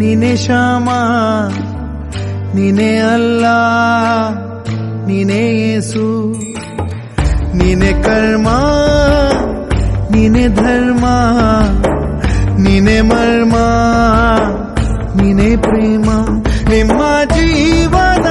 ನೀನೆ ಶ್ಯಾಮ, ನೀನೆ ಅಲ್ಲ, ನೀನೆ ಯೇಸು, ನೀನೆ ಕರ್ಮ, ನೀನೆ ಧರ್ಮ, ನೀನೆ ಮರ್ಮ, ನೀನೆ ಪ್ರೇಮ. ನಿಮ್ಮ ಜೀವದ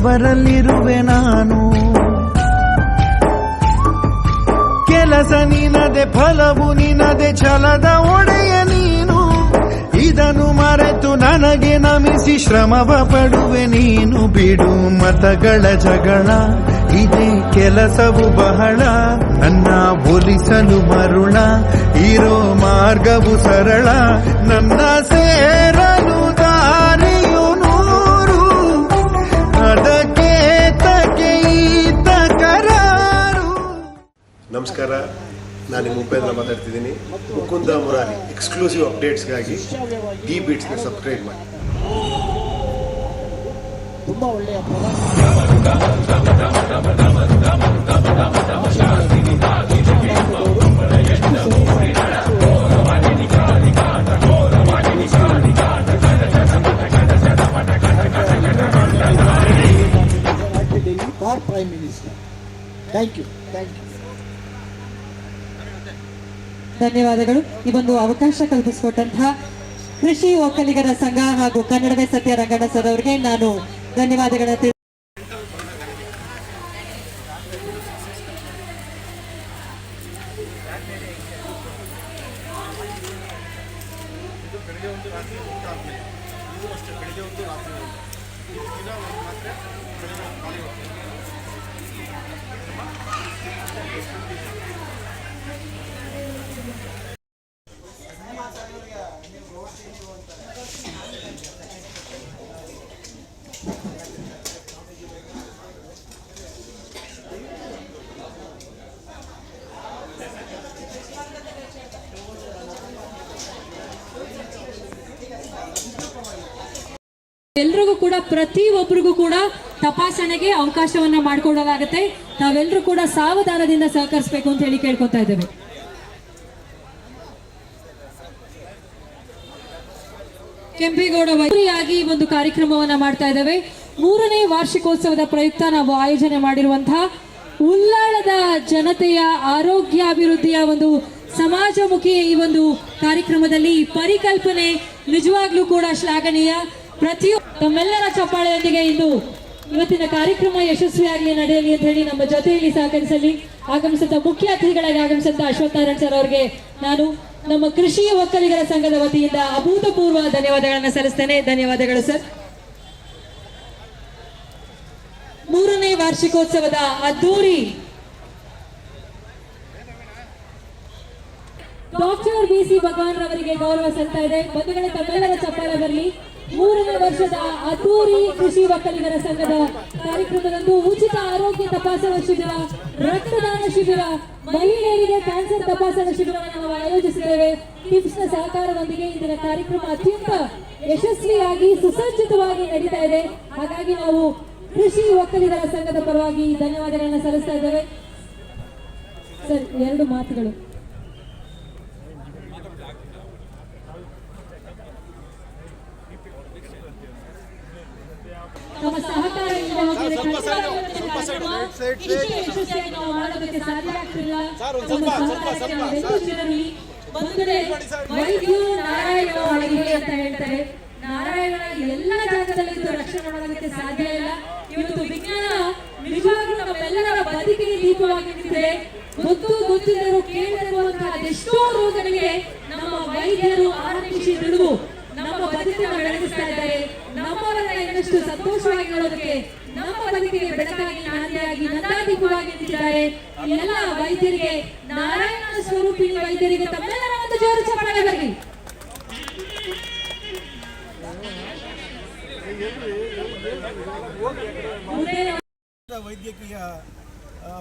ಬೆವರಲ್ಲಿರುವೆ ನಾನು. ಕೆಲಸ ನಿನದೆ, ಫಲವು ನಿನದೆ, ಛಲದ ಒಡೆಯ ನೀನು. ಇದನ್ನು ಮರೆತು ನನಗೆ ನಮಿಸಿ ಶ್ರಮವ ಪಡುವೆ ನೀನು. ಬಿಡು ಮತಗಳ ಜಗಳ, ಇದೆ ಕೆಲಸವು ಬಹಳ. ನನ್ನ ಒಲಿಸಲು ಮರುಳ, ಇರೋ ಮಾರ್ಗವು ಸರಳ. ನನ್ನ ಸೇರಲು ನಮಸ್ಕಾರ. ನಾನು ನಿಮ್ಮ ಉಪೇಂದ್ರ ಮಾತಾಡ್ತಿದ್ದೀನಿ. ಮುಕುಂದ ಮುರಾರಿ ಎಕ್ಸ್ಕ್ಲೂಸಿವ್ ಅಪ್ಡೇಟ್ಸ್ಗಾಗಿ ಡಿ ಬೀಟ್ಸ್ನ ಸಬ್ಸ್ಕ್ರೈಬ್ ಮಾಡಿ. ತುಂಬ ಒಳ್ಳೆಯ ಪ್ರವಾಸ. For prime minister thank you thank you ಧನ್ಯವಾದಗಳು. ಈ ಒಂದು ಅವಕಾಶ ಕಲ್ಪಿಸಿಕೊಟ್ಟಂತಹ ಕೃಷಿ ಒಕ್ಕಲಿಗರ ಸಂಘ ಹಾಗೂ ಕನ್ನಡವೇ ಸತ್ಯ ರಂಗಣ್ಣ ಸರ್ ಅವರಿಗೆ ನಾನು ಧನ್ಯವಾದಗಳನ್ನ ಎಲ್ರಿಗೂ ಕೂಡ ಪ್ರತಿ ಒಬ್ಬರಿಗೂ ಕೂಡ ತಪಾಸಣೆಗೆ ಅವಕಾಶವನ್ನ ಮಾಡಿಕೊಡಲಾಗುತ್ತೆ. ನಾವೆಲ್ಲರೂ ಕೂಡ ಸಾವಧಾನದಿಂದ ಸಹಕರಿಸಬೇಕು ಅಂತ ಹೇಳಿ ಕೇಳ್ಕೊತಾ ಇದ್ದೇವೆ. ಕೆಂಪೇಗೌಡ ವೈರಿಯಾಗಿ ಒಂದು ಕಾರ್ಯಕ್ರಮವನ್ನ ಮಾಡ್ತಾ ಇದ್ದೇವೆ. ಮೂರನೇ ವಾರ್ಷಿಕೋತ್ಸವದ ಪ್ರಯುಕ್ತ ನಾವು ಆಯೋಜನೆ ಮಾಡಿರುವಂತಹ ಉಲ್ಲಾಳದ ಜನತೆಯ ಆರೋಗ್ಯಾಭಿವೃದ್ಧಿಯ ಒಂದು ಸಮಾಜಮುಖಿ ಈ ಒಂದು ಕಾರ್ಯಕ್ರಮದಲ್ಲಿ ಈ ಪರಿಕಲ್ಪನೆ ನಿಜವಾಗ್ಲೂ ಕೂಡ ಶ್ಲಾಘನೀಯ. ಪ್ರತಿಯೊಬ್ಬ ತಮ್ಮೆಲ್ಲರ ಚಪ್ಪಾಳೆಯೊಂದಿಗೆ ಇಂದು ಇವತ್ತಿನ ಕಾರ್ಯಕ್ರಮ ಯಶಸ್ವಿಯಾಗಲಿ ನಡೆಯಲಿ ಅಂತ ಹೇಳಿ ನಮ್ಮ ಜೊತೆಯಲ್ಲಿ ಸಹಕರಿಸಲಿ. ಆಗಮಿಸಿದ ಮುಖ್ಯ ಅತಿಥಿಗಳಾಗಿ ಆಗಮಿಸಿದ ಅಶ್ವತ್ಥನಾರಾಯಣ ಸರ್ ಅವರಿಗೆ ನಾನು ನಮ್ಮ ಕೃಷಿ ಒಕ್ಕಲಿಗರ ಸಂಘದ ವತಿಯಿಂದ ಅಭೂತಪೂರ್ವ ಧನ್ಯವಾದಗಳನ್ನು ಸಲ್ಲಿಸ್ತೇನೆ. ಧನ್ಯವಾದಗಳು ಸರ್. ಮೂರನೇ ವಾರ್ಷಿಕೋತ್ಸವದ ಅದ್ದೂರಿ ಡಾಕ್ಟರ್ ಬಿ ಸಿ ಭಗವಾನ್ ರವರಿಗೆ ಗೌರವ ಸಲ್ತಾ ಇದೆ. ಬಂಧುಗಳ, ತಮ್ಮೆಲ್ಲರ ಚಪ್ಪಾಳೆ ಬರಲಿ. ಮೂರನೇ ವರ್ಷದ ಅದ್ದೂರಿ ಕೃಷಿ ಒಕ್ಕಲಿಗರ ಸಂಘದ ಕಾರ್ಯಕ್ರಮದಂದು ಉಚಿತ ಆರೋಗ್ಯ ತಪಾಸಣಾ ಶಿಬಿರ, ರಕ್ತದಾನ ಶಿಬಿರ, ಮಹಿಳೆಯರಿಗೆ ಕ್ಯಾನ್ಸರ್ ತಪಾಸಣಾ ಶಿಬಿರವನ್ನು ನಾವು ಆಯೋಜಿಸಿದ್ದೇವೆ. ಟಿಪ್ಸ್ನ ಸಹಕಾರದೊಂದಿಗೆ ಇಂದಿನ ಕಾರ್ಯಕ್ರಮ ಅತ್ಯಂತ ಯಶಸ್ವಿಯಾಗಿ, ಸುಸಜ್ಜಿತವಾಗಿ ನಡೀತಾ ಇದೆ. ಹಾಗಾಗಿ ನಾವು ಕೃಷಿ ಒಕ್ಕಲಿಗರ ಸಂಘದ ಪರವಾಗಿ ಧನ್ಯವಾದಗಳನ್ನು ಸಲ್ಲಿಸ್ತಾ ಇದ್ದೇವೆ. ಸರ್, ಎರಡು ಮಾತುಗಳು. ಯಶಸ್ವಿಯಾಗಿ ನಾವು ಮಾಡೋದಕ್ಕೆ ಸಾಧ್ಯ ಆಗ್ತಿಲ್ಲ. ಒಂದು ಕಡೆ ನಾರಾಯಣ ಒಳಗೆ ಅಂತ ಹೇಳ್ತಾರೆ. ನಾರಾಯಣ ಎಲ್ಲ ಜಾಗದಲ್ಲಿ ರಕ್ಷಣೆ ಮಾಡೋದಕ್ಕೆ ಸಾಧ್ಯ ಇಲ್ಲ. ಇವತ್ತು ವಿಜ್ಞಾನ ನಿಜವಾಗ್ಲೂ ನಮ್ಮೆಲ್ಲರ ಬದುಕಿಗೆ ದೀಪವಾಗಿ ನಿಂತಿದೆ ಗೊತ್ತು ಗೊತ್ತಿದ್ದರೂ ಕೇಳಿರುವಂತಹ ಅದೆಷ್ಟೋ ರೋಗಗಳಿಗೆ ನಮ್ಮ ವೈದ್ಯರು ಆರಂಭಿಸಿ ದುಡಿದು ನಮ್ಮ ಇದ್ದಾರೆ ನಮ್ಮವರನ್ನ ಇನ್ನಷ್ಟು ಸಂತೋಷವಾಗಿ ನೋಡೋದಕ್ಕೆ ನಮ್ಮ ಬದುಕಿಗೆ ಬೆಳಕಾಗಿ ನಾಂದಿಯಾಗಿ ನಂದಾದೀಪವಾಗಿ ನಿಂತಿದ್ದಾರೆ. ಎಲ್ಲ ವೈದ್ಯರಿಗೆ ನಾರಾಯಣ ಸ್ವರೂಪಿಣಿ ವೈದ್ಯರಿಗೆ ತಮ್ಮೆಲ್ಲರ ಒಂದು ಜೋರು ಚಪ್ಪಾಳೆ ಬರಲಿ ವೈದ್ಯಕೀಯ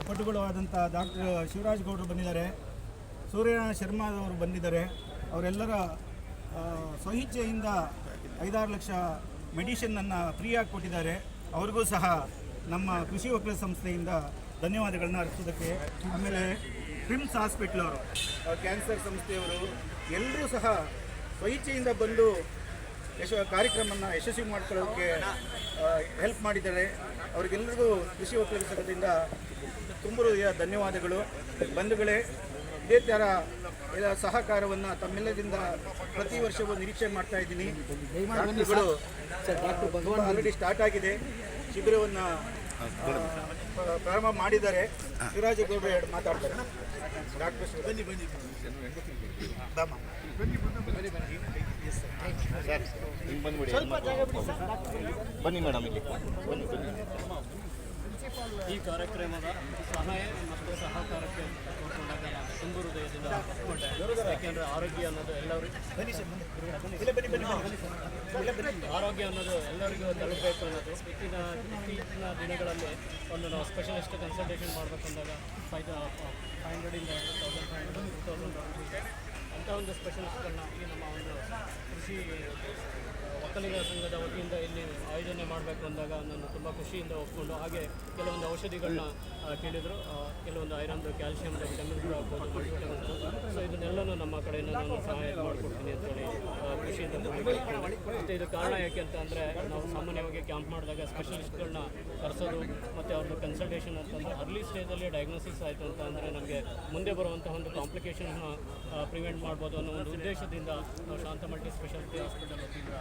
ಪಟುಗಳು ಆದಂಥ ಡಾಕ್ಟರ್ ಶಿವರಾಜ್ ಗೌಡರು ಬಂದಿದ್ದಾರೆ. ಸೂರ್ಯನಾರಾಯಣ ಶರ್ಮಾ ಅವರು ಬಂದಿದ್ದಾರೆ. ಅವರೆಲ್ಲರ ಸ್ವಇಚ್ಛೆಯಿಂದ ಐದಾರು ಲಕ್ಷ ಮೆಡಿಷನ್ನನ್ನು ಫ್ರೀಯಾಗಿ ಕೊಟ್ಟಿದ್ದಾರೆ. ಅವ್ರಿಗೂ ಸಹ ನಮ್ಮ ಕೃಷಿ ಒಕ್ಕಲ ಸಂಸ್ಥೆಯಿಂದ ಧನ್ಯವಾದಗಳನ್ನ ಅರ್ಪಿಸೋದಕ್ಕೆ ಆಮೇಲೆ ಟ್ರಿಮ್ಸ್ ಹಾಸ್ಪಿಟ್ಲ್ ಅವರು ಕ್ಯಾನ್ಸರ್ ಸಂಸ್ಥೆಯವರು ಎಲ್ಲರೂ ಸಹ ಸ್ವಇಚ್ಛೆಯಿಂದ ಬಂದು ಯಶ ಕಾರ್ಯಕ್ರಮವನ್ನು ಯಶಸ್ವಿ ಮಾಡ್ಕೊಳ್ಳೋಕ್ಕೆ ಹೆಲ್ಪ್ ಮಾಡಿದ್ದಾರೆ. ಅವರಿಗೆಲ್ಲರಿಗೂ ಕೃಷಿ ಒಕ್ಕಲಿಗ ಸಂಘದಿಂದ ತುಂಬ ಧನ್ಯವಾದಗಳು. ಬಂಧುಗಳೇ, ಇದೇ ಥರ ಎಲ್ಲ ಸಹಕಾರವನ್ನು ತಮ್ಮೆಲ್ಲರಿಂದ ಪ್ರತಿ ವರ್ಷವೂ ನಿರೀಕ್ಷೆ ಮಾಡ್ತಾ ಇದ್ದೀನಿ. ಡಾಕ್ಟರ್ಗಳು ಆಲ್ರೆಡಿ ಸ್ಟಾರ್ಟ್ ಆಗಿದೆ. ಶಿಬಿರವನ್ನು ಪ್ರಾರಂಭ ಮಾಡಿದ್ದಾರೆ. ಶಿವರಾಜೇಗೌಡರು ಎರಡು ಮಾತಾಡ್ತಾರೆ. ಡಾಕ್ಟರ್ ಬನ್ನಿ ಬನ್ನಿ ಬನ್ನಿ ಮೇಡಮ್ ಇಲ್ಲಿ. ಬನ್ನಿ ಬನ್ನಿ. ಈ ಕಾರ್ಯಕ್ರಮದ ಸಹಾಯ ಮತ್ತು ಸಹಕಾರಕ್ಕೆ ತುಂಬ ಹೃದಯದಿಂದ ಯಾಕೆಂದರೆ ಆರೋಗ್ಯ ಅನ್ನೋದು ಎಲ್ಲರಿಗೂ ಆರೋಗ್ಯ ಅನ್ನೋದು ಎಲ್ಲರಿಗೂ ತಲುಪಬೇಕು ಅನ್ನೋದು ಇತ್ತೀನ ಇತ್ತೀಚಿನ ದಿನಗಳಲ್ಲಿ ಒಂದು ನಾವು ಸ್ಪೆಷಲಿಸ್ಟ್ ಕನ್ಸಲ್ಟೇಷನ್ ಮಾಡಬೇಕಂದಾಗ five five ಹಂಡ್ರೆಡಿಂದ thousand five hundred two thousand ಅಂಥ ಒಂದು ಸ್ಪೆಷಲಿಸ್ಟ್ಗಳನ್ನ ಈ ನಮ್ಮ ಒಂದು ಕೃಷಿ ಒಕ್ಕಲಿಗರ ಸಂಘದ ವತಿಯಿಂದ ಇಲ್ಲಿ ಆಯೋಜನೆ ಮಾಡಬೇಕು ಅಂದಾಗ ನಾನು ತುಂಬ ಖುಷಿಯಿಂದ ಒಪ್ಕೊಂಡು ಹಾಗೆ ಕೆಲವೊಂದು ಔಷಧಿಗಳನ್ನ ಕೇಳಿದರು ಕೆಲವೊಂದು ಐರನ್ದು ಕ್ಯಾಲ್ಸಿಯಮ್ದು ವಿಟಮಿನ್ಸ್ ಆಗ್ಬೋದು ಸೊ ಇದನ್ನೆಲ್ಲನೂ ನಮ್ಮ ಕಡೆಯಿಂದ ನಾನು ಸಹಾಯ ಮಾಡಿಕೊಡ್ತೀನಿ ಅಂತೇಳಿ ಖುಷಿಯಿಂದ. ಮತ್ತು ಇದು ಕಾರಣ ಯಾಕೆ ಅಂತ ಅಂದರೆ, ನಾವು ಸಾಮಾನ್ಯವಾಗಿ ಕ್ಯಾಂಪ್ ಮಾಡಿದಾಗ ಸ್ಪೆಷಲಿಸ್ಟ್ಗಳನ್ನ ಕರೆಸೋದು ಮತ್ತು ಅವ್ರದ್ದು ಕನ್ಸಲ್ಟೇಷನ್ ಅಂತಂದರೆ ಅರ್ಲಿ ಸ್ಟೇಜಲ್ಲಿ ಡಯಾಗ್ನೋಸಿಸ್ ಆಯಿತು ಅಂತ ಅಂದರೆ ನಮಗೆ ಮುಂದೆ ಬರುವಂಥ ಒಂದು ಕಾಂಪ್ಲಿಕೇಶನ್ ಪ್ರಿವೆಂಟ್ ಮಾಡ್ಬೋದು ಅನ್ನೋ ಒಂದು ಉದ್ದೇಶದಿಂದ ನಾವು ಶಾಂತ ಮಲ್ಟಿ ಸ್ಪೆಷಾಲಿಟಿ ಹಾಸ್ಪಿಟಲ್ ವತಿಯಿಂದ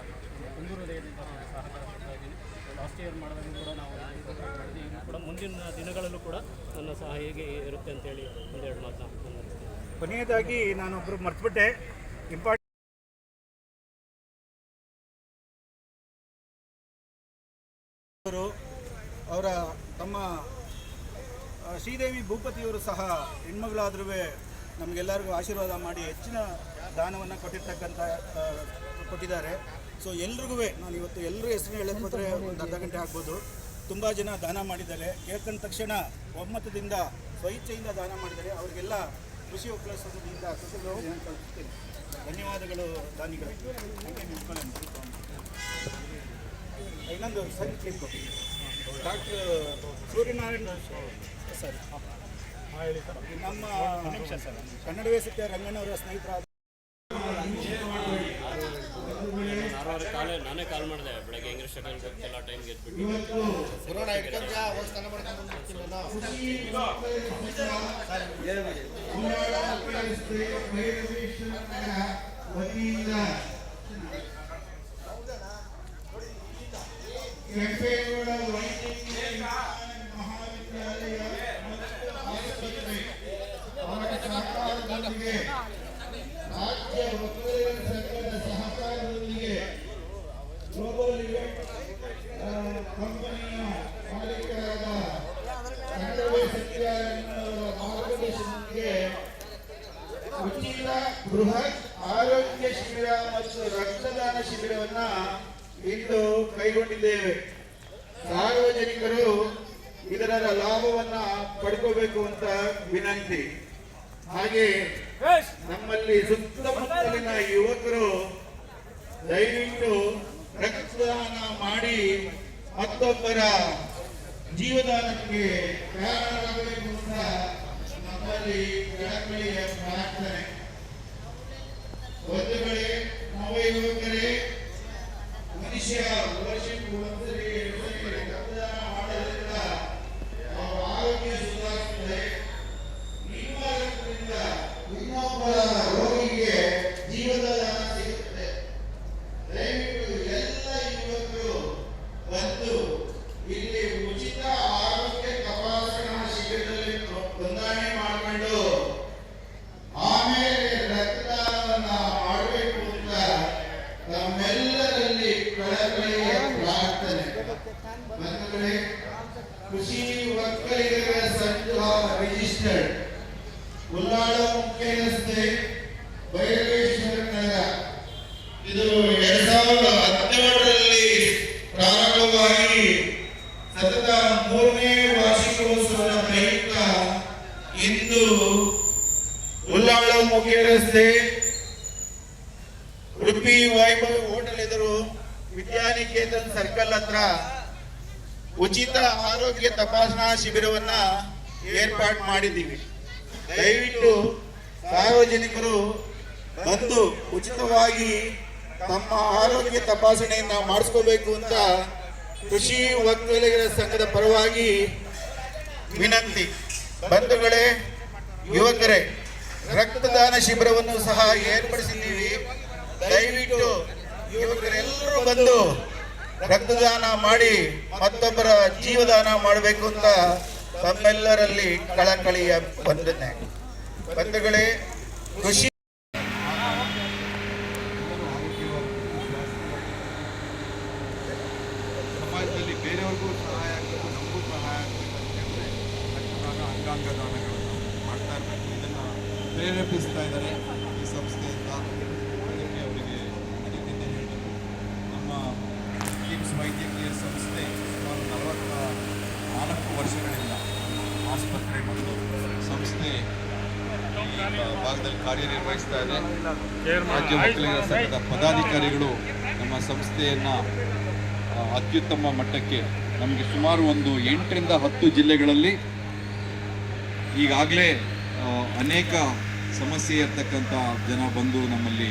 ತುಂಬ ವಲಯದಿಂದ ಸಹಕಾರ ಕೊಡ್ತಾ ಇದ್ದೀನಿ. ಲಾಸ್ಟ್ ಇಯರ್ ಮಾಡೋದನ್ನು ಕೂಡ ನಾವು ಕೂಡ ಮುಂದಿನ ದಿನಗಳಲ್ಲೂ ಕೂಡ ನನ್ನ ಸಹ ಹೇಗೆ ಇರುತ್ತೆ ಅಂತೇಳಿ ಒಂದೆರಡು ಮಾತನ್ನ ಕೊನೆಯದಾಗಿ ನಾನೊಬ್ಬರು ಮರ್ತುಬಿಟ್ಟೆ. ಇಂಪಾರ್ಟೆಂಟ್ ಅವರು ತಮ್ಮ ಶ್ರೀದೇವಿ ಭೂಪತಿಯವರು ಸಹ ಹೆಣ್ಮಗಳಾದ್ರೂ ನಮಗೆಲ್ಲರಿಗೂ ಆಶೀರ್ವಾದ ಮಾಡಿ ಹೆಚ್ಚಿನ ದಾನವನ್ನು ಕೊಟ್ಟಿರ್ತಕ್ಕಂಥ ಕೊಟ್ಟಿದ್ದಾರೆ. ಸೊ ಎಲ್ರಿಗೂ ನಾನು ಇವತ್ತು ಎಲ್ಲರೂ ಹೆಸರು ಹೇಳಕ್ಕೆ ಹೋದರೆ ಒಂದು ಅರ್ಧ ಗಂಟೆ ಆಗ್ಬೋದು. ತುಂಬ ಜನ ದಾನ ಮಾಡಿದ್ದಾರೆ. ಕೇಳ್ಕೊಂಡ ತಕ್ಷಣ ಒಮ್ಮತದಿಂದ ಸ್ವಇಚ್ಛೆಯಿಂದ ದಾನ ಮಾಡಿದ್ದಾರೆ ಅವರಿಗೆಲ್ಲ ಕೃಷಿ ಒಕ್ಕಲ ಸಂಘದಿಂದ ಧನ್ಯವಾದಗಳು ದಾನಿಗಳು. ಹಂಗೆ ನಿಂತ್ಕೊಳ್ಳಿ. ಇನ್ನೊಂದು ಸರಿ ಕ್ಲಿಪ್ ಡಾಕ್ಟರ್ ಸೂರ್ಯನಾರಾಯಣ ಸರ್. ನಮ್ಮ ಕನ್ನಡವೇ ಸತ್ಯ ರಂಗಣ್ಣವರ ಸ್ನೇಹಿತರಾದ ನಾರ್ವಾರ ಕಾಲೇ ನಾನೇ ಕಾಲ್ ಮಾಡಿದೆ. ಬೆಳಗ್ಗೆ ಹೆಂಗೆ ಶಟಲ್ ಗೊತ್ತಿಲ್ಲ ಟೈಮ್ಗೆ ಗೆದ್ಬಿಟ್ಟು. ಕೆಂಪೇಗೌಡ ವೈದ್ಯಕೀಯ ಮಹಾವಿದ್ಯಾಲಯ ಅವರ ಸಹಕಾರದೊಂದಿಗೆ ರಾಜ್ಯ ಒಕ್ಕಲಿಗರ ಸಂಘದ ಸಹಕಾರದೊಂದಿಗೆ ಗ್ಲೋಬಲ್ ಇವೆಂಟ್ ಆ, ಕಂಪನಿಯ ಮಾಲೀಕರಾದ ಕನ್ನಡವೇ ಸತ್ಯನಾರಾಯಣರವರ ಮಾರ್ಗದರ್ಶನದೊಂದಿಗೆ ಉಚಿತ ಬೃಹತ್ ಆರೋಗ್ಯ ಶಿಬಿರ ಮತ್ತು ರಕ್ತದಾನ ಶಿಬಿರವನ್ನು ಇಂದು ಕೈಗೊಂಡಿದ್ದೇವೆ ಸಾರ್ವಜನಿಕರು ಇದರ ಲಾಭವನ್ನ ಪಡ್ಕೋಬೇಕು ಅಂತ ವಿನಂತಿ. ಹಾಗೆ ನಮ್ಮಲ್ಲಿ ಸುತ್ತಮುತ್ತಲಿನ ಯುವಕರು ದಯವಿಟ್ಟು ರಕ್ತದಾನ ಮಾಡಿ ಮತ್ತೊಬ್ಬರ ಜೀವದಾನಕ್ಕೆ ಕಾರಣರಾಗಬೇಕು ಅಂತ ನಮ್ಮಲ್ಲಿ ಪ್ರಾರ್ಥನೆ ಪ್ರಾರ್ಥನೆ. ಬಂಧುಗಳೇ ನವ ಯುವಕರೇ ಮನುಷ್ಯ ವರ್ಷಕ್ಕೆ ಒಂದ್ಸರಿ ಎರಡು ಸರಿ ರಕ್ತದಾನ ಮಾಡೋದ್ರಿಂದ ಅವರ ಆರೋಗ್ಯ ಸುಧಾರಿಸುತ್ತದೆ ನಿಮ್ಮ ರಕ್ತದಿಂದ ಇನ್ನೊಬ್ಬರ ರೋಗಿಗೆ ಜೀವದಾನ ಸಿಗುತ್ತದೆ ದಯವಿಟ್ಟು ಎಲ್ಲ ಯುವಕರು ಬಂದು ಇಲ್ಲಿ ಉಚಿತ ಆರೋಗ್ಯ ತಪಾಸಣಾ ಶಿಬಿರದಲ್ಲಿ ನೋಂದಣಿ ಮಾಡಿಕೊಂಡು ಆಮೇಲೆ ರಕ್ತದಾನವನ್ನ ಮಾಡಬೇಕು ಅಂತ ನಮ್ಮೆಲ್ಲರಲ್ಲಿ ಕಳಕಳಿಯ ಪ್ರಾರ್ಥನೆ ಬಂಧುಗಳೇ ಕೃಷಿ ಒಕ್ಕಲಿಗರ ಸಂಘ ರಿಜಿಸ್ಟರ್ಡ್ ಉಲ್ಲಾಳ ಮುಖ್ಯ ಆರೋಗ್ಯ ತಪಾಸಣಾ ಶಿಬಿರವನ್ನ ಏರ್ಪಾಡು ಮಾಡಿದ್ದೀವಿ. ದಯವಿಟ್ಟು ಸಾರ್ವಜನಿಕರು ಬಂದು ಉಚಿತವಾಗಿ ತಮ್ಮ ಆರೋಗ್ಯ ತಪಾಸಣೆಯನ್ನ ಮಾಡಿಸ್ಕೋಬೇಕು ಅಂತ ಕೃಷಿ ಒಕ್ಕಲಿಗರ ಸಂಘದ ಪರವಾಗಿ ವಿನಂತಿ. ಬಂಧುಗಳೇ, ಯುವಕರೇ, ರಕ್ತದಾನ ಶಿಬಿರವನ್ನು ಸಹ ಏರ್ಪಡಿಸಿದ್ದೀವಿ. ದಯವಿಟ್ಟು ಯುವಕರೆಲ್ಲರೂ ಬಂದು ರಕ್ತದಾನ ಮಾಡಿ ಮತ್ತೊಬ್ಬರ ಜೀವದಾನ ಮಾಡಬೇಕು ಅಂತ ತಮ್ಮೆಲ್ಲರಲ್ಲಿ ಕಳಕಳಿಯ ಬಂಧನೆ ಬಂಧುಗಳೇ ಖುಷಿ ಸಮಾಜದಲ್ಲಿ ಬೇರೆಯವ್ರಿಗೂ ಸಹಾಯ ಆಗಬೇಕು, ನಮಗೂ ಸಹಾಯ ಆಗಬೇಕು ಅಂತಂದರೆ ರಕ್ತದಾನ ಅಂಗಾಂಗ ದಾನಗಳನ್ನು ಮಾಡ್ತಾ ಇರಬೇಕು. ಇದನ್ನು ಪ್ರೇರೇಪಿಸ್ತಾ ಇದ್ದಾರೆ ಈ ಸಂಸ್ಥೆಯಿಂದ ಅದಕ್ಕೆ ಅವರಿಗೆ ಅದಕ್ಕಿಂತ ಹೇಳಬೇಕು ನಮ್ಮ ಕಿಮ್ಸ್ ವೈದ್ಯಕೀಯ ಸಂಸ್ಥೆ ಸುಮಾರು ನಲವತ್ತ ನಾಲ್ಕು ವರ್ಷಗಳಿಂದ ಆಸ್ಪತ್ರೆ ಮತ್ತು ಸಂಸ್ಥೆ ಭಾಗದಲ್ಲಿ ಕಾರ್ಯನಿರ್ವಹಿಸ್ತಾ ಇದೆ. ರಾಜ್ಯ ಮಕ್ಕಳಿಗರ ಸಂಘದ ಪದಾಧಿಕಾರಿಗಳು ನಮ್ಮ ಸಂಸ್ಥೆಯನ್ನು ಅತ್ಯುತ್ತಮ ಮಟ್ಟಕ್ಕೆ ನಮಗೆ ಸುಮಾರು ಒಂದು ಎಂಟರಿಂದ ಹತ್ತು ಜಿಲ್ಲೆಗಳಲ್ಲಿ ಈಗಾಗಲೇ ಅನೇಕ ಸಮಸ್ಯೆ ಇರ್ತಕ್ಕಂಥ ಜನ ಬಂದು ನಮ್ಮಲ್ಲಿ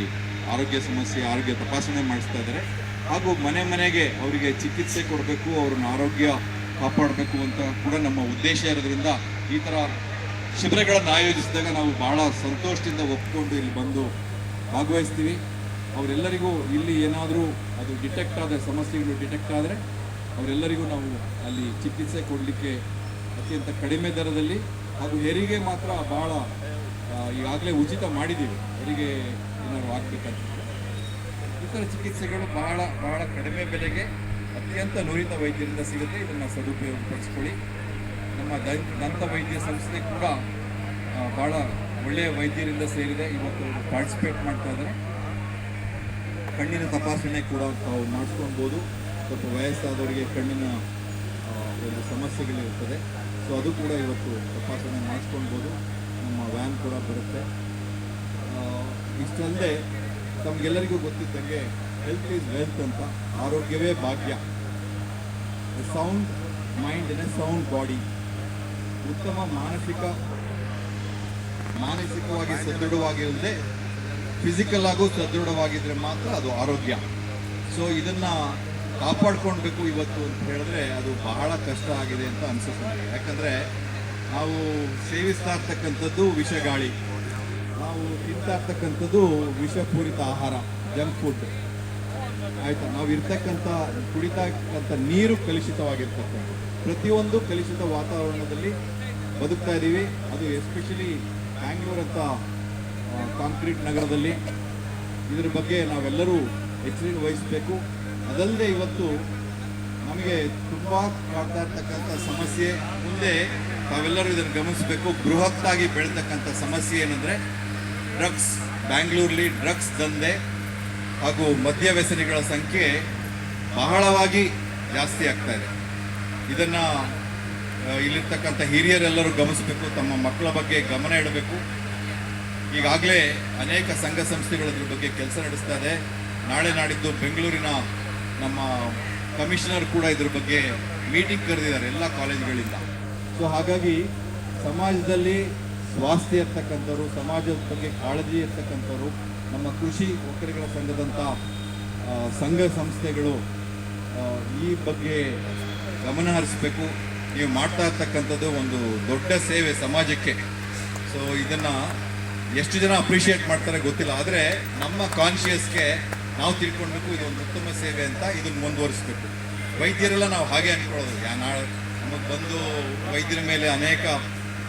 ಆರೋಗ್ಯ ಸಮಸ್ಯೆ, ಆರೋಗ್ಯ ತಪಾಸಣೆ ಮಾಡಿಸ್ತಾ ಇದ್ದಾರೆ. ಹಾಗೂ ಮನೆ ಮನೆಗೆ ಅವರಿಗೆ ಚಿಕಿತ್ಸೆ ಕೊಡಬೇಕು, ಅವ್ರನ್ನ ಆರೋಗ್ಯ ಕಾಪಾಡಬೇಕು ಅಂತ ಕೂಡ ನಮ್ಮ ಉದ್ದೇಶ ಇರೋದ್ರಿಂದ ಈ ಥರ ಶಿಬಿರಗಳನ್ನು ಆಯೋಜಿಸಿದಾಗ ನಾವು ಬಹಳ ಸಂತೋಷದಿಂದ ಒಪ್ಕೊಂಡು ಇಲ್ಲಿ ಬಂದು ಭಾಗವಹಿಸ್ತೀವಿ. ಅವರೆಲ್ಲರಿಗೂ ಇಲ್ಲಿ ಏನಾದರೂ ಅದು ಡಿಟೆಕ್ಟ್ ಆದ ಸಮಸ್ಯೆಗಳು ಡಿಟೆಕ್ಟ್ ಆದರೆ ಅವರೆಲ್ಲರಿಗೂ ನಾವು ಅಲ್ಲಿ ಚಿಕಿತ್ಸೆ ಕೊಡಲಿಕ್ಕೆ ಅತ್ಯಂತ ಕಡಿಮೆ ದರದಲ್ಲಿ ಹಾಗೂ ಹೆರಿಗೆ ಮಾತ್ರ ಭಾಳ ಈಗಾಗಲೇ ಉಚಿತ ಮಾಡಿದ್ದೀವಿ. ಹೆರಿಗೆ ಏನಾದರೂ ಆಗಬೇಕಂತ ಈ ಥರ ಚಿಕಿತ್ಸೆಗಳು ಬಹಳ ಬಹಳ ಕಡಿಮೆ ಬೆಲೆಗೆ ಅತ್ಯಂತ ನುರಿತ ವೈದ್ಯರಿಂದ ಸಿಗುತ್ತೆ, ಇದನ್ನು ಸದುಪಯೋಗಪಡಿಸ್ಕೊಳ್ಳಿ. ನಮ್ಮ ದಂತ ವೈದ್ಯ ಸಂಸ್ಥೆ ಕೂಡ ಭಾಳ ಒಳ್ಳೆಯ ವೈದ್ಯರಿಂದ ಸೇರಿದೆ. ಇವತ್ತು ಪಾರ್ಟಿಸಿಪೇಟ್ ಮಾಡ್ತಾ ಇದ್ದಾರೆ. ಕಣ್ಣಿನ ತಪಾಸಣೆ ಕೂಡ ತಾವು ಮಾಡಿಸ್ಕೊಳ್ಬೋದು. ಸ್ವಲ್ಪ ವಯಸ್ಸಾದವರಿಗೆ ಕಣ್ಣಿನ ಒಂದು ಸಮಸ್ಯೆಗಳಿರ್ತದೆ ಸೊ ಅದು ಕೂಡ ಇವತ್ತು ತಪಾಸಣೆ ಮಾಡಿಸ್ಕೊಳ್ಬೋದು. ನಮ್ಮ ವ್ಯಾನ್ ಕೂಡ ಬರುತ್ತೆ. ಇಷ್ಟಲ್ಲದೆ ತಮಗೆಲ್ಲರಿಗೂ ಗೊತ್ತಿದ್ದಂಗೆ ಹೆಲ್ತ್ ಈಸ್ ವೆಲ್ತ್ ಅಂತ ಆರೋಗ್ಯವೇ ಭಾಗ್ಯ. Sound mind a sound body ಉತ್ತಮ ಮಾನಸಿಕ, ಮಾನಸಿಕವಾಗಿ ಸದೃಢವಾಗಿರದೆ ಫಿಸಿಕಲ್ ಆಗು ಸದೃಢವಾಗಿದ್ರೆ ಮಾತ್ರ ಅದು ಆರೋಗ್ಯ. ಸೊ ಇದನ್ನ ಕಾಪಾಡ್ಕೊಳ್ಬೇಕು ಇವತ್ತು ಅಂತ ಹೇಳಿದ್ರೆ ಅದು ಬಹಳ ಕಷ್ಟ ಆಗಿದೆ ಅಂತ ಅನ್ಸುತ್ತೆ. ಯಾಕಂದ್ರೆ ನಾವು ಸೇವಿಸ್ತಾ ಇರ್ತಕ್ಕಂಥದ್ದು ವಿಷಗಾಳಿ ನಾವು ತಿಂತಾ ಇರ್ತಕ್ಕಂಥದ್ದು ವಿಷಪೂರಿತ ಆಹಾರ ಜಂಕ್ ಫುಡ್ ಆಯ್ತಾ, ನಾವು ಇರ್ತಕ್ಕಂಥ, ಕುಡಿತಕ್ಕಂಥ ನೀರು ಕಲುಷಿತವಾಗಿರ್ತಕ್ಕಂಥ, ಪ್ರತಿಯೊಂದು ಕಲುಷಿತ ವಾತಾವರಣದಲ್ಲಿ ಬದುಕ್ತಾ ಇದ್ದೀವಿ. ಅದು ಎಸ್ಪೆಷಲಿ ಬ್ಯಾಂಗ್ಳೂರ್ ಅಂತ ಕಾಂಕ್ರೀಟ್ ನಗರದಲ್ಲಿ. ಇದ್ರ ಬಗ್ಗೆ ನಾವೆಲ್ಲರೂ ಎಚ್ಚರಿಕೆ ವಹಿಸಬೇಕು. ಅದಲ್ಲದೆ ಇವತ್ತು ನಮಗೆ ತುಂಬ ಕಾಡ್ತಾ ಇರ್ತಕ್ಕಂಥ ಸಮಸ್ಯೆ. ಮುಂದೆ ತಾವೆಲ್ಲರೂ ಇದನ್ನು ಗಮನಿಸಬೇಕು. ಬೃಹತ್ತಾಗಿ ಬೆಳೀತಕ್ಕಂಥ ಸಮಸ್ಯೆ ಏನಂದರೆ ಡ್ರಗ್ಸ್ ಬ್ಯಾಂಗ್ಳೂರಲ್ಲಿ ಡ್ರಗ್ಸ್ ದಂಧೆ. ಹಾಗೂ ಮದ್ಯ ವ್ಯಸನಿಗಳ ಸಂಖ್ಯೆ ಬಹಳವಾಗಿ ಜಾಸ್ತಿ ಆಗ್ತಾ ಇದೆ. ಇದನ್ನು ಇಲ್ಲಿರ್ತಕ್ಕಂಥ ಹಿರಿಯರೆಲ್ಲರೂ ಗಮನಿಸಬೇಕು, ತಮ್ಮ ಮಕ್ಕಳ ಬಗ್ಗೆ ಗಮನ ಇಡಬೇಕು. ಈಗಾಗಲೇ ಅನೇಕ ಸಂಘ ಸಂಸ್ಥೆಗಳು ಇದ್ರ ಬಗ್ಗೆ ಕೆಲಸ ನಡೆಸ್ತಾ ಇದೆ. ನಾಳೆ ನಾಡಿದ್ದು ಬೆಂಗಳೂರಿನ ನಮ್ಮ ಕಮಿಷನರ್ ಕೂಡ ಇದ್ರ ಬಗ್ಗೆ ಮೀಟಿಂಗ್ ಕರೆದಿದ್ದಾರೆ ಎಲ್ಲ ಕಾಲೇಜುಗಳಿಂದ. ಸೊ, ಹಾಗಾಗಿ ಸಮಾಜದಲ್ಲಿ ಸ್ವಾಸ್ಥ್ಯ ಇರ್ತಕ್ಕಂಥವ್ರು, ಸಮಾಜದ ಬಗ್ಗೆ ಕಾಳಜಿ ಇರ್ತಕ್ಕಂಥವ್ರು ನಮ್ಮ ಕೃಷಿ ಒಕ್ಕಲಿಗರ ಸಂಘದಂಥ ಸಂಘ ಸಂಸ್ಥೆಗಳು ಈ ಬಗ್ಗೆ ಗಮನ ಹರಿಸಬೇಕು. ನೀವು ಮಾಡ್ತಾ ಇರ್ತಕ್ಕಂಥದ್ದು ಒಂದು ದೊಡ್ಡ ಸೇವೆ ಸಮಾಜಕ್ಕೆ. ಸೊ ಇದನ್ನು ಎಷ್ಟು ಜನ ಅಪ್ರಿಷಿಯೇಟ್ ಮಾಡ್ತಾರೆ ಗೊತ್ತಿಲ್ಲ. ಆದರೆ ನಮ್ಮ ಕಾನ್ಷಿಯಸ್ಗೆ ನಾವು ತಿಳ್ಕೊಳ್ಬೇಕು, ಇದು ಒಂದು ಉತ್ತಮ ಸೇವೆ ಅಂತ ಇದನ್ನು ಮುಂದುವರಿಸ್ಬೇಕು. ವೈದ್ಯರೆಲ್ಲ ನಾವು ಹಾಗೆ ಅನ್ಕೊಳ್ಳೋದು. ಯಾ, ನಾಳೆ ನಮಗೆ ಬಂದು ವೈದ್ಯರ ಮೇಲೆ ಅನೇಕ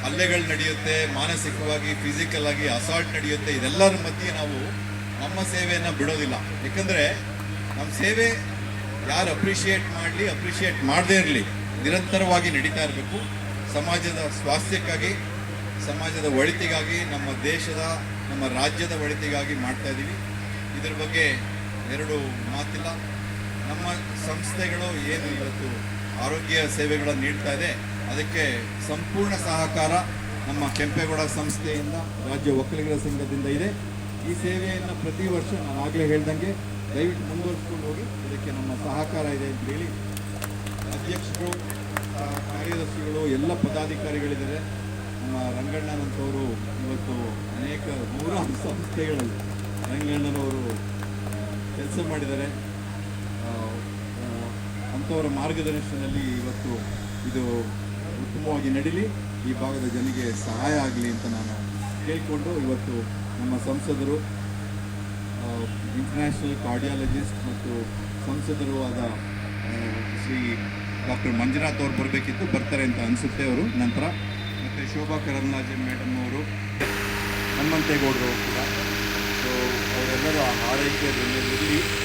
ಹಲ್ಲೆಗಳು ನಡೆಯುತ್ತೆ, ಮಾನಸಿಕವಾಗಿ ಫಿಸಿಕಲ್ ಆಗಿ ಅಸಾಲ್ಟ್ ನಡೆಯುತ್ತೆ, ಇದೆಲ್ಲರ ಮಧ್ಯೆ ನಾವು ನಮ್ಮ ಸೇವೆಯನ್ನು ಬಿಡೋದಿಲ್ಲ. ಯಾಕಂದರೆ ನಮ್ಮ ಸೇವೆ ಯಾರು ಅಪ್ರಿಷಿಯೇಟ್ ಮಾಡಲಿ ಅಪ್ರಿಷಿಯೇಟ್ ಮಾಡದೇ ಇರಲಿ. ನಿರಂತರವಾಗಿ ನಡೀತಾ ಇರಬೇಕು. ಸಮಾಜದ ಸ್ವಾಸ್ಥ್ಯಕ್ಕಾಗಿ, ಸಮಾಜದ ಒಳಿತಿಗಾಗಿ, ನಮ್ಮ ದೇಶದ, ನಮ್ಮ ರಾಜ್ಯದ ಒಳಿತಿಗಾಗಿ ಮಾಡ್ತಾ ಇದ್ದೀವಿ ಇದ್ರ ಬಗ್ಗೆ ಎರಡು ಮಾತಿಲ್ಲ. ನಮ್ಮ ಸಂಸ್ಥೆಗಳು ಏನು ಇವತ್ತು ಆರೋಗ್ಯ ಸೇವೆಗಳನ್ನು ನೀಡ್ತಾ ಇದೆ ಅದಕ್ಕೆ ಸಂಪೂರ್ಣ ಸಹಕಾರ ನಮ್ಮ ಕೆಂಪೇಗೌಡ ಸಂಸ್ಥೆಯಿಂದ, ರಾಜ್ಯ ಒಕ್ಕಲಿಗರ ಸಂಘದಿಂದ ಇದೆ. ಈ ಸೇವೆಯನ್ನು ಪ್ರತಿ ವರ್ಷ ನಾನು ಆಗಲೇ ಹೇಳ್ದಂಗೆ ದಯವಿಟ್ಟು ಮುಂದುವರಿಸ್ಕೊಂಡು ಹೋಗಿ, ಇದಕ್ಕೆ ನಮ್ಮ ಸಹಕಾರ ಇದೆ ಅಂತ ಹೇಳಿ ಅಧ್ಯಕ್ಷರು ಕಾರ್ಯದರ್ಶಿಗಳು, ಎಲ್ಲ ಪದಾಧಿಕಾರಿಗಳಿದ್ದಾರೆ. ನಮ್ಮ ರಂಗಣ್ಣನಂಥವರು ಇವತ್ತು ಅನೇಕ ನೂರಾರು ಸಂಸ್ಥೆಗಳಲ್ಲಿ ರಂಗಣ್ಣನವರು ಕೆಲಸ ಮಾಡಿದ್ದಾರೆ. ಅಂಥವರ ಮಾರ್ಗದರ್ಶನದಲ್ಲಿ ಇವತ್ತು ಇದು ಉತ್ತಮವಾಗಿ ನಡೀಲಿ, ಈ ಭಾಗದ ಜನರಿಗೆ ಸಹಾಯ ಆಗಲಿ ಅಂತ ನಾನು ಕೇಳಿಕೊಂಡು ಇವತ್ತು ನಮ್ಮ ಸಂಸದರು ಇಂಟರ್ನ್ಯಾಷನಲ್ ಕಾರ್ಡಿಯಾಲಜಿಸ್ಟ್ ಮತ್ತು ಸಂಸದರು ಆದ ಶ್ರೀ ಡಾಕ್ಟರ್ ಮಂಜುನಾಥ್ ಅವರು ಬರಬೇಕಿತ್ತು, ಬರ್ತಾರೆ ಅಂತ ಅನಿಸುತ್ತೆ ಅವರು. ನಂತರ ಮತ್ತು ಶೋಭಾ ಕರಂದ್ಲಾಜೆ ಮೇಡಮ್ ಅವರು, ಹನುಮಂತೇಗೌಡರು ಕೂಡ. ಸೊ ಅವರೆಲ್ಲರೂ ಆ ಆರೈಕೆಯಲ್ಲಿ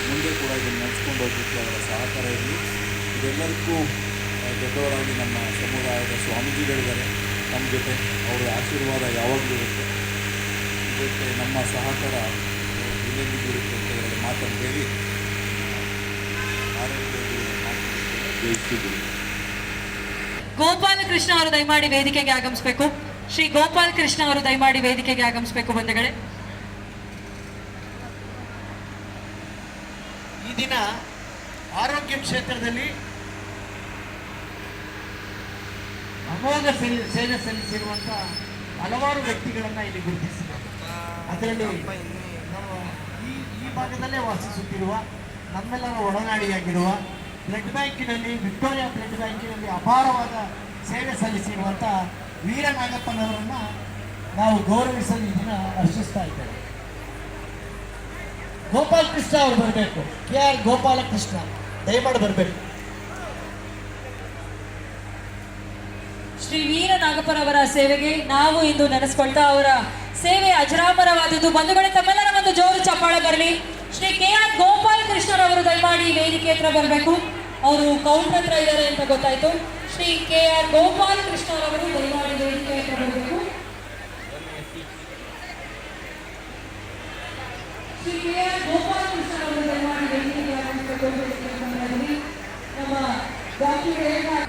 ಮುಂದೆ ಕೂಡ ಇದನ್ನು ನಡೆಸ್ಕೊಂಡು ಹೋಗಲಿಕ್ಕೆ ಅವರ ಸಹಕಾರ ಇರಲಿ. ಇದೆಲ್ಲರಿಗೂ ದೊಡ್ಡವರಾಗಿ ನಮ್ಮ ಸಮುದಾಯದ ಸ್ವಾಮೀಜಿಗಳಿದ್ದಾರೆ ನಮ್ಮ ಜೊತೆ ಅವರ ಆಶೀರ್ವಾದ ಯಾವಾಗಲೂ ಇರುತ್ತೆ. ಇದಕ್ಕೆ ನಮ್ಮ ಸಹಕಾರ ಇಲ್ಲಿ ಇರುತ್ತೆ ಅಂತ ಹೇಳಿ ಮಾತನ್ನು ಹೇಳಿ ಗೋಪಾಲಕೃಷ್ಣ ಮಾತನ್ನು ಗೋಪಾಲ ಕೃಷ್ಣ ಅವರು ದಯಮಾಡಿ ವೇದಿಕೆಗೆ ಆಗಮಿಸಬೇಕು. ಶ್ರೀ ಗೋಪಾಲ ಕೃಷ್ಣ ಅವರು ದಯಮಾಡಿ ವೇದಿಕೆಗೆ ಆಗಮಿಸಬೇಕು ಬಂಧುಗಳೇ. ಈ ದಿನ ಆರೋಗ್ಯ ಕ್ಷೇತ್ರದಲ್ಲಿ ಅಮೋಘ ಸಲ್ಲಿ ಸೇವೆ ಸಲ್ಲಿಸಿರುವಂಥ ಹಲವಾರು ವ್ಯಕ್ತಿಗಳನ್ನು ಇಲ್ಲಿ ಗುರುತಿಸಿದೆ. ಅದರಲ್ಲಿ ನಮ್ಮ ಈ ಈ ಭಾಗದಲ್ಲೇ ವಾಸಿಸುತ್ತಿರುವ ನಮ್ಮೆಲ್ಲರ ಒಡನಾಡಿಯಾಗಿರುವ ಬ್ಲಡ್ ಬ್ಯಾಂಕಿನಲ್ಲಿ ವಿಕ್ಟೋರಿಯಾ ಬ್ಲಡ್ ಬ್ಯಾಂಕಿನಲ್ಲಿ ಅಪಾರವಾದ ಸೇವೆ ಸಲ್ಲಿಸಿರುವಂಥ ವೀರನಾಗಪ್ಪನವರನ್ನು ನಾವು ಗೌರವಿಸಲು ಈ ದಿನ ಹರ್ಷಿಸ್ತಾ ಇದ್ದೇವೆ. ಗೋಪಾಲ್ ಕೃಷ್ಣ ಅವರು ಬರಬೇಕು. ಕೆ ಆರ್ ಗೋಪಾಲ ಕೃಷ್ಣ ದಯಮಾಡಿ ಬರಬೇಕು. ಶ್ರೀ ವೀರ ನಾಗಪ್ಪರವರ ಸೇವೆಗೆ ನಾವು ಇಂದು ನೆನೆಸ್ಕೊಳ್ತಾ ಅವರ ಸೇವೆ ಅಜರಾಮರವಾದದ್ದು. ಬಂಧುಗಳ, ತಮ್ಮೆಲ್ಲರ ಒಂದು ಜೋರು ಚಪ್ಪಾಳ ಬರಲಿ. ಶ್ರೀ ಕೆ ಆರ್ ಗೋಪಾಲ್ ಕೃಷ್ಣರವರು ದಯಮಾಡಿ ವೇದಿಕೆ ಹತ್ರ ಬರಬೇಕು. ಅವರು ಕೌಂಟರ್ ಹತ್ರ ಇದ್ದಾರೆ ಅಂತ ಗೊತ್ತಾಯ್ತು. ಶ್ರೀ ಕೆ ಆರ್ ಗೋಪಾಲ್ ದಯಮಾಡಿ ವೇದಿಕೆ ಹತ್ರ ಬರಬೇಕು. ಶ್ರೀ ಕೆ ಆರ್ ಗೋಪಾಲ್ ದಯಮಾಡಿ ವೇದಿಕೆ ನಮ್ಮ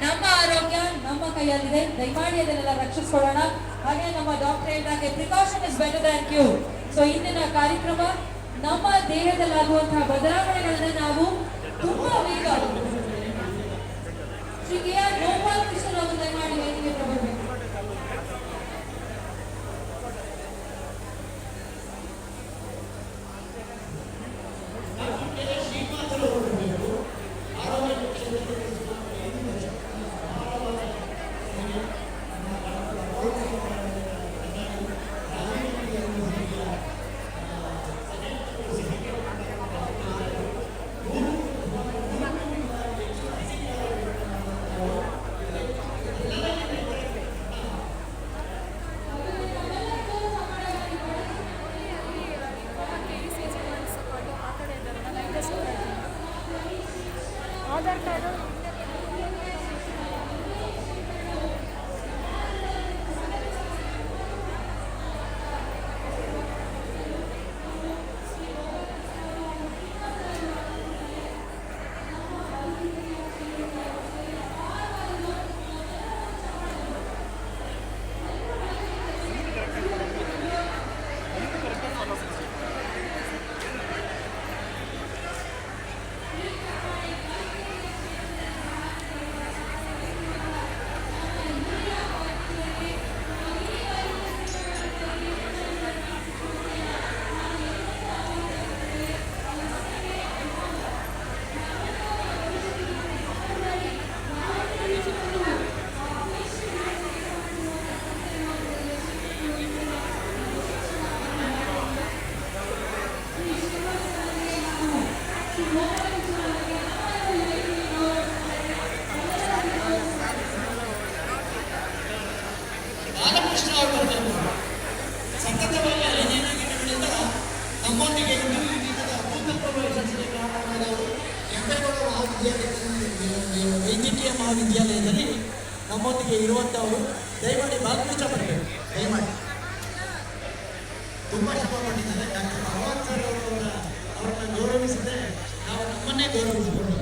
ನಮ್ಮ ಆರೋಗ್ಯ ಕೈಯಲ್ಲಿದೆ. ದಯಮಾಡಿ ಅದನ್ನೆಲ್ಲ ರಕ್ಷಿಸ್ಕೊಳ್ಳೋಣ. ಹಾಗೆ ನಮ್ಮ ಡಾಕ್ಟರ್ ಹೇಳಿದಾಗೆ precaution is better than cure so ಇಂದಿನ ಕಾರ್ಯಕ್ರಮ ನಮ್ಮ ದೇಹದಲ್ಲಾಗುವಂತಹ ಬದಲಾವಣೆಗಳನ್ನ ನಾವು ತುಂಬಾ ಬೇಗ ಶ್ರೀ ಕೆ ಆರ್ ಗೋಪಾಲ್ ಕೃಷ್ಣ ಅವರು ದಯಮಾಡಿ ವೇದಿಕೆ ಹತ್ರ ದಯಮಾಡಿ ಬಾಲಕೃಷ್ಣ ಇಷ್ಟಪಡ್ತೀವಿ ದಯಮಾಡಿ. ತುಂಬ ಶ್ರಮ ಮಾಡಿದ್ದಾರೆ ಡಾಕ್ಟರ್ ಭಗವಾನ್ ಸರ್ ಅವರನ್ನು ಗೌರವಿಸಿದ್ರೆ ನಾವು ನಮ್ಮನ್ನೇ ಗೌರವಿಸಿಕೊಂಡು